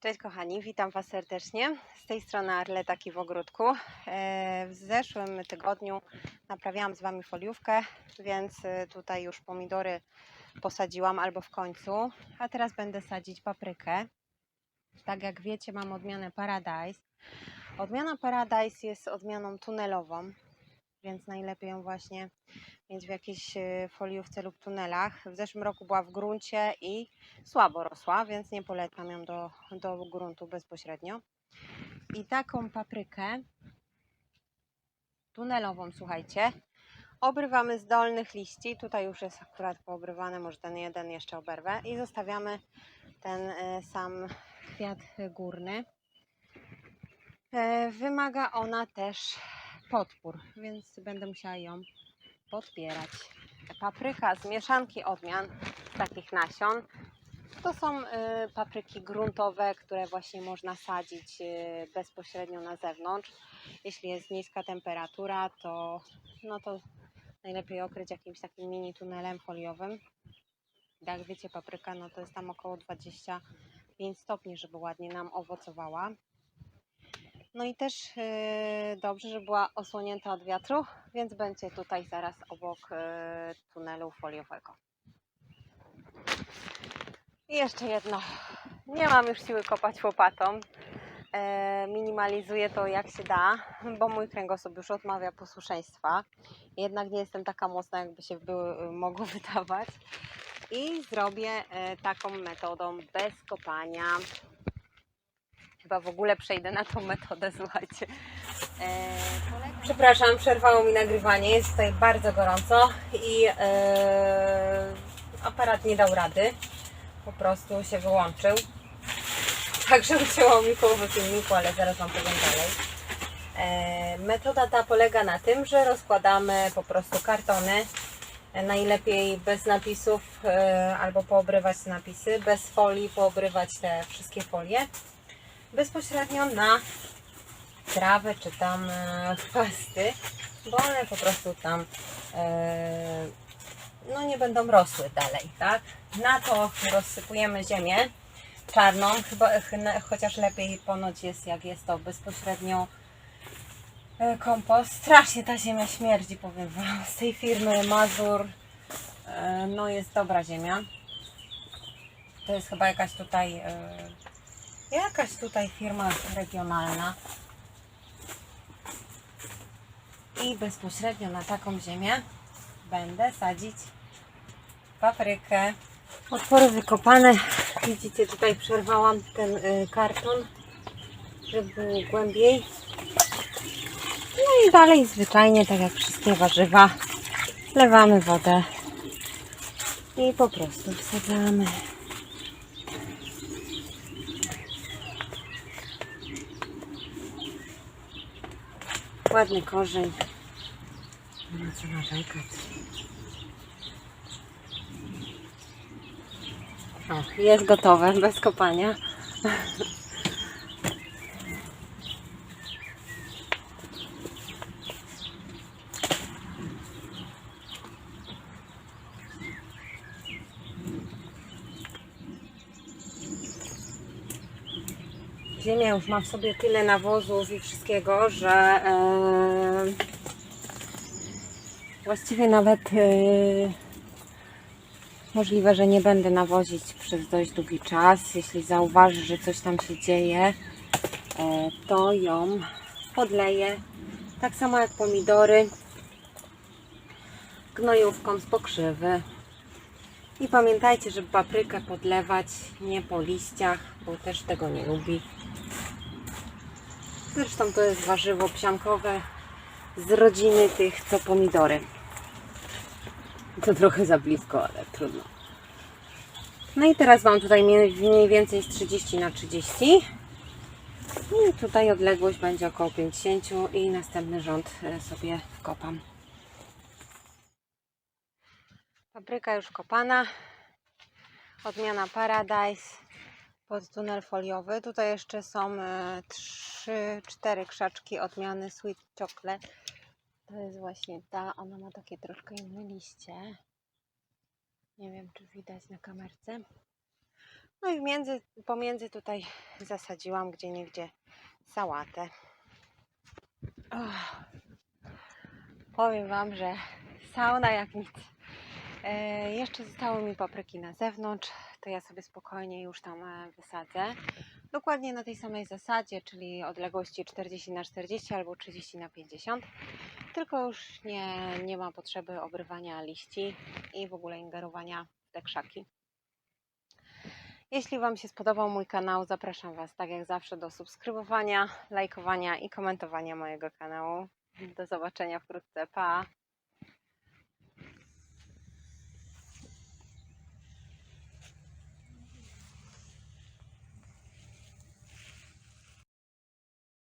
Cześć kochani, witam Was serdecznie. Z tej strony Arleta w ogródku. E, W zeszłym tygodniu naprawiałam z Wami foliówkę, więc e, tutaj już pomidory posadziłam albo w końcu, a teraz będę sadzić paprykę. Tak jak wiecie, mam odmianę Paradise. Odmiana Paradise jest odmianą tunelową, więc najlepiej ją właśnie mieć w jakiejś e, foliówce lub tunelach. W zeszłym roku była w gruncie i słabo rosła, więc nie polecam ją do, do gruntu bezpośrednio. I taką paprykę tunelową, słuchajcie, obrywamy z dolnych liści. Tutaj już jest akurat poobrywane, może ten jeden jeszcze oberwę. I zostawiamy ten e, sam kwiat górny. E, Wymaga ona też podpór, więc będę musiała ją podpierać. Papryka z mieszanki odmian takich nasion. To są y, papryki gruntowe, które właśnie można sadzić y, bezpośrednio na zewnątrz. Jeśli jest niska temperatura, to, no to najlepiej okryć jakimś takim mini tunelem foliowym. Jak wiecie, papryka no to jest tam około 25 stopni, żeby ładnie nam owocowała. No i też y, dobrze, że była osłonięta od wiatru, więc będzie tutaj zaraz obok y, tunelu foliowego. I jeszcze jedno. Nie mam już siły kopać łopatą. E, minimalizuję to jak się da, bo mój kręgosłup już odmawia posłuszeństwa. Jednak nie jestem taka mocna, jakby się były, mogło wydawać. I zrobię e, taką metodą bez kopania. Chyba w ogóle przejdę na tą metodę, słuchajcie. E, Przepraszam, przerwało mi nagrywanie. Jest tutaj bardzo gorąco i e, aparat nie dał rady po prostu się wyłączył. Także ucięło mi połowę filmiku, ale zaraz Wam powiem dalej. E, metoda ta polega na tym, że rozkładamy po prostu kartony, najlepiej bez napisów e, albo poobrywać napisy, bez folii poobrywać te wszystkie folie bezpośrednio na trawę czy tam e, chwasty, bo one po prostu tam e, no nie będą rosły dalej, tak? Na to rozsypujemy ziemię czarną, chyba, ch- chociaż lepiej ponoć jest, jak jest to bezpośrednio e, kompost. Strasznie ta ziemia śmierdzi, powiem Wam. Z tej firmy Mazur, e, no jest dobra ziemia. To jest chyba jakaś tutaj, e, jakaś tutaj firma regionalna. I bezpośrednio na taką ziemię będę sadzić paprykę. Otwory wykopane. Widzicie, tutaj przerwałam ten y, karton, żeby było głębiej. No i dalej zwyczajnie, tak jak wszystkie warzywa, wlewamy wodę i po prostu wsadzamy. Ładny korzeń. Nie ma co narzekać. O, jest gotowe, bez kopania. Ziemia już ma w sobie tyle nawozów i wszystkiego, że e, właściwie nawet e, Możliwe, że nie będę nawozić przez dość długi czas. Jeśli zauważy, że coś tam się dzieje, e, to ją podleję. Tak samo jak pomidory, gnojówką z pokrzywy. I pamiętajcie, żeby paprykę podlewać nie po liściach, bo też tego nie lubi. Zresztą to jest warzywo psiankowe z rodziny tych, co pomidory. To trochę za blisko, ale trudno. No i teraz mam tutaj mniej więcej z 30 na 30. I tutaj odległość będzie około 50 i następny rząd e, sobie wkopam. Papryka już kopana. Odmiana Paradise pod tunel foliowy. Tutaj jeszcze są 3-4 krzaczki odmiany Sweet Chocolate. To jest właśnie ta, ona ma takie troszkę inne liście. Nie wiem, czy widać na kamerce. No i między, pomiędzy tutaj zasadziłam gdzie niegdzie sałatę. Och, powiem Wam, że sauna jak nic. E, jeszcze zostały mi papryki na zewnątrz, to ja sobie spokojnie już tam e, wysadzę. Dokładnie na tej samej zasadzie, czyli odległości 40 na 40 albo 30 na 50. Tylko już nie, nie ma potrzeby obrywania liści i w ogóle ingerowania w te krzaki. Jeśli Wam się spodobał mój kanał, zapraszam Was tak jak zawsze do subskrybowania, lajkowania i komentowania mojego kanału. Do zobaczenia wkrótce. Pa!